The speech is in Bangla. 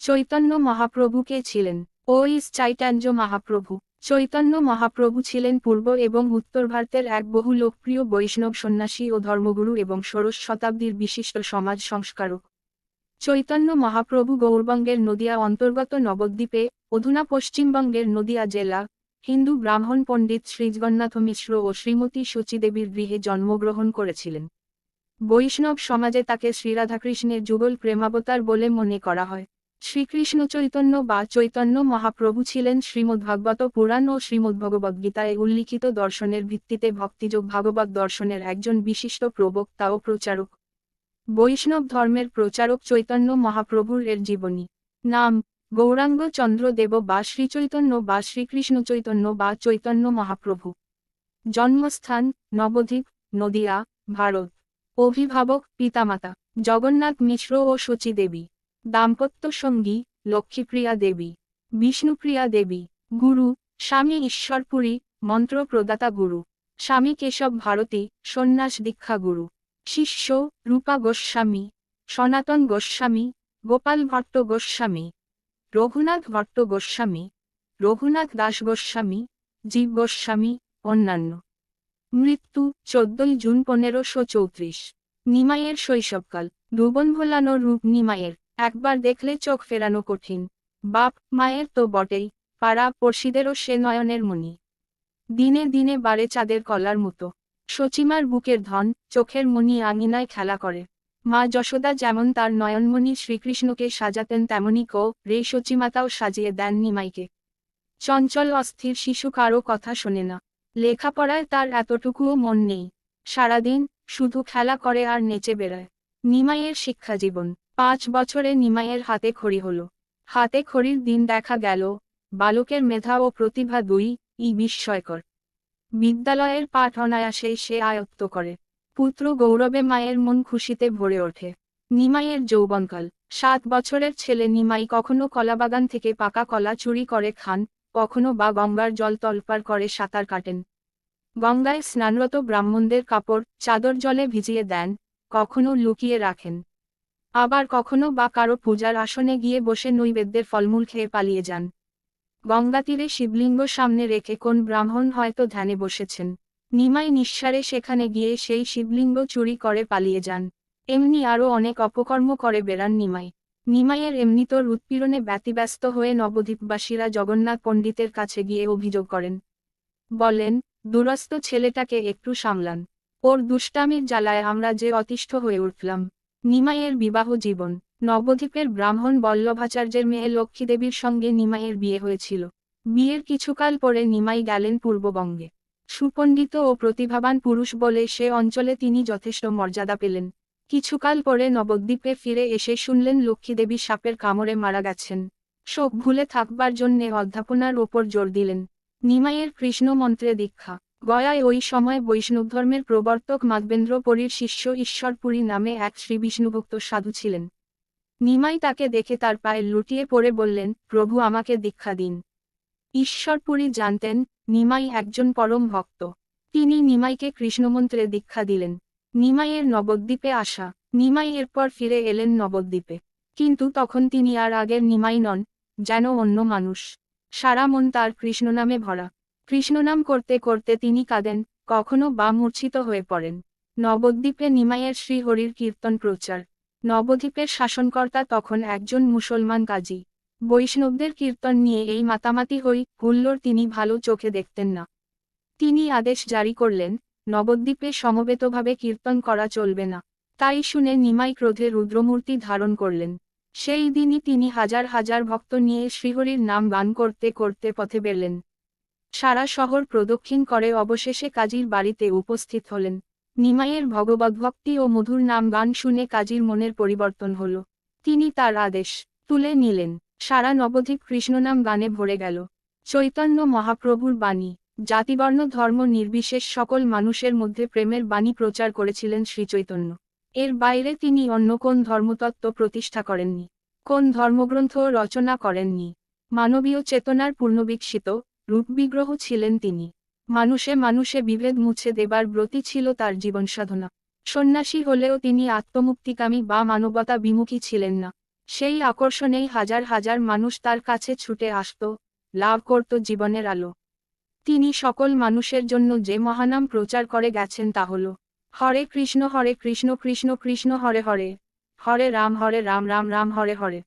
চৈতন্য মহাপ্রভু কে ছিলেন? ও ইস চাইটাঞ্জ মহাপ্রভু। চৈতন্য মহাপ্রভু ছিলেন পূর্ব এবং উত্তর ভারতের এক বহু লোকপ্রিয় বৈষ্ণব সন্ন্যাসী ও ধর্মগুরু এবং ষোড়শ শতাব্দীর বিশিষ্ট সমাজ সংস্কারক। চৈতন্য মহাপ্রভু গৌরবঙ্গের নদিয়া অন্তর্গত নবদ্বীপে, অধুনা পশ্চিমবঙ্গের নদিয়া জেলা, হিন্দু ব্রাহ্মণ পণ্ডিত শ্রীজগন্নাথ মিশ্র ও শ্রীমতী সচিদেবীর গৃহে জন্মগ্রহণ করেছিলেন। বৈষ্ণব সমাজে তাকে শ্রীরাধাকৃষ্ণের যুগল প্রেমাবতার বলে মনে করা হয়। শ্রীকৃষ্ণ চৈতন্য বা চৈতন্য মহাপ্রভু ছিলেন শ্রীমদ্ভাগবত পুরাণ ও শ্রীমদ্ভগবদ্গীতায় উল্লিখিত দর্শনের ভিত্তিতে ভক্তিযোগ ভাগবত দর্শনের একজন বিশিষ্ট প্রবক্তা ও প্রচারক। বৈষ্ণব ধর্মের প্রচারক চৈতন্য মহাপ্রভুর এর জীবনী। নাম, গৌরাঙ্গ চন্দ্র দেব বা শ্রীচৈতন্য বা শ্রীকৃষ্ণ চৈতন্য বা চৈতন্য মহাপ্রভু। জন্মস্থান, নবদ্বীপ, নদিয়া, ভারত। অভিভাবক, পিতামাতা, জগন্নাথ মিশ্র ও শচী দেবী দাম্পত্য সঙ্গী, লক্ষ্মীপ্রিয়া দেবী, বিষ্ণুপ্রিয়া দেবী, গুরু, স্বামী ঈশ্বরপুরী মন্ত্র প্রদাতা গুরু, স্বামী কেশব ভারতী, সন্ন্যাস দীক্ষা গুরু, শিষ্য রূপা গোস্বামী, সনাতন গোস্বামী, গোপাল ভট্ট গোস্বামী, রঘুনাথ ভট্ট গোস্বামী, রঘুনাথ দাস গোস্বামী, জীব গোস্বামী, অন্যান্য। মৃত্যু, চোদ্দই জুন পনেরোশো চৌত্রিশ। নিমাইয়ের শৈশবকাল। ভোলানো রূপ নিমাইয়ের। একবার দেখলে চোখ ফেরানো কঠিন। বাপ, মায়ের তো বটেই, পাড়া পড়শিদেরও সে নয়নের মণি। দিনে দিনে বাড়ে চাঁদের কলার মতো। সচিমার বুকের ধন, চোখের মণি আঙিনায় খেলা করে। মা যশোদা যেমন তার নয়নমণি শ্রীকৃষ্ণকে সাজাতেন তেমনি কো, রে সচিমাতাও সাজিয়ে দেন নিমাইকে। চঞ্চল অস্থির শিশু কারও কথা শোনে না। লেখাপড়ায় তার এতটুকুও মন নেই। সারাদিন শুধু খেলা করে আর নেচে বেড়ায়। নিমাইয়ের শিক্ষা জীবন পাঁচ বছরে নিমাইয়ের হাতে খড়ি হল। হাতে খড়ির দিন দেখা গেল, বালকের মেধা ও প্রতিভা দুই, ই বিস্ময়কর। বিদ্যালয়ের পাঠ অনায়াসেই সে আয়ত্ত করে। পুত্র গৌরবে মায়ের মন খুশিতে ভরে ওঠে। নিমাইয়ের যৌবনকাল। সাত বছরের ছেলে নিমাই কখনো কলাবাগান থেকে পাকা কলা চুরি করে খান, কখনো বা গঙ্গার জল তলপার করে সাঁতার কাটেন। গঙ্গায় স্নানরত ব্রাহ্মণদের কাপড় চাদর জলে ভিজিয়ে দেন, কখনো লুকিয়ে রাখেন। আবার কখনো বা কারও পূজার আসনে গিয়ে বসে নৈবেদ্যের ফলমূল খেয়ে পালিয়ে যান। গঙ্গা তীরে শিবলিঙ্গ সামনে রেখে কোন ব্রাহ্মণ হয়তো ধ্যানে বসেছেন। নিমাই নিঃসারে সেখানে গিয়ে সেই শিবলিঙ্গ চুরি করে পালিয়ে যান। এমনি আরও অনেক অপকর্ম করে বেড়ান নিমাই। নিমাইয়ের এমনিতর উৎপীড়নে ব্যতিব্যস্ত হয়ে নবদ্বীপবাসীরা জগন্নাথ পণ্ডিতের কাছে গিয়ে অভিযোগ করেন। বলেন দুরস্ত ছেলেটাকে একটু সামলান। ওর দুষ্টামির জ্বালায় আমরা যে অতিষ্ঠ হয়ে উঠলাম। নিমাইয়ের বিবাহ জীবন। নবদ্বীপের ব্রাহ্মণ বল্লভাচার্যের মেয়ে লক্ষ্মীদেবীর সঙ্গে নিমাইয়ের বিয়ে হয়েছিল। বিয়ের কিছুকাল পরে নিমাই গেলেন পূর্ববঙ্গে। সুপণ্ডিত ও প্রতিভাবান পুরুষ বলে সে অঞ্চলে তিনি যথেষ্ট মর্যাদা পেলেন। কিছুকাল পরে নবদ্বীপে ফিরে এসে শুনলেন লক্ষ্মীদেবী সাপের কামড়ে মারা গেছেন। শোক ভুলে থাকবার জন্যে অধ্যাপনার ওপর জোর দিলেন। নিমাইয়ের কৃষ্ণ মন্ত্রে দীক্ষা। গয়ায় ওই সময় বৈষ্ণব ধর্মের প্রবর্তক মাধবেন্দ্র পরীর শিষ্য ঈশ্বরপুরী নামে এক শ্রী বিষ্ণুভক্ত সাধু ছিলেন। নিমাই তাকে দেখে তার পায়ে লুটিয়ে পড়ে বললেন, প্রভু, আমাকে দীক্ষা দিন। ঈশ্বরপুরী জানতেন, নিমাই একজন পরম ভক্ত। তিনি নিমাইকে কৃষ্ণমন্ত্রে দীক্ষা দিলেন। নিমাইয়ের নবদ্বীপে আসা। নিমাই এরপর ফিরে এলেন নবদ্বীপে। কিন্তু তখন তিনি আর আগের নিমাই নন, যেন অন্য মানুষ। সারা মন তার কৃষ্ণ নামে ভরা। কৃষ্ণনাম করতে করতে তিনি কাঁদেন, কখনো বা মূর্ছিত হয়ে পড়েন। নবদ্বীপে নিমাইয়ের শ্রীহরির কীর্তন প্রচার। নবদ্বীপের শাসনকর্তা তখন একজন মুসলমান কাজী। বৈষ্ণবদের কীর্তন নিয়ে এই মাতামাতি হই হুল্লোর তিনি ভালো চোখে দেখতেন না। তিনি আদেশ জারি করলেন, নবদ্বীপে সমবেতভাবে কীর্তন করা চলবে না। তাই শুনে নিমাই ক্রোধে রুদ্রমূর্তি ধারণ করলেন। সেই দিনই তিনি হাজার হাজার ভক্ত নিয়ে শ্রীহরির নাম গান করতে করতে পথে বেরলেন। সারা শহর প্রদক্ষিণ করে অবশেষে কাজীর বাড়িতে উপস্থিত হলেন। নিমাইয়ের ভগবদ্ভক্তি ও মধুর নাম গান শুনে কাজীর মনের পরিবর্তন হল। তিনি তার আদেশ তুলে নিলেন। সারা নবদ্বীপ কৃষ্ণনাম গানে ভরে গেল। চৈতন্য মহাপ্রভুর বাণী। জাতিবর্ণ ধর্ম নির্বিশেষ সকল মানুষের মধ্যে প্রেমের বাণী প্রচার করেছিলেন শ্রীচৈতন্য। এর বাইরে তিনি অন্য কোন ধর্মতত্ত্ব প্রতিষ্ঠা করেননি, কোন ধর্মগ্রন্থ রচনা করেননি। মানবীয় চেতনার পূর্ণবিকশিত রূপবিগ্রহ ছিলেন তিনি। মানুষে মানুষে বিভেদ মুছে দেবার ব্রতী ছিল তার জীবনসাধনা। সন্ন্যাসী হলেও তিনি আত্মমুক্তিকামী বা মানবতা বিমুখী ছিলেন না। সেই আকর্ষণেই হাজার হাজার মানুষ তার কাছে ছুটে আসত, লাভ করত জীবনের আলো। তিনি সকল মানুষের জন্য যে মহানাম প্রচার করে গেছেন তা হল, হরে কৃষ্ণ হরে কৃষ্ণ কৃষ্ণ কৃষ্ণ, হরে হরে। হরে রাম হরে রাম রাম রাম, হরে হরে।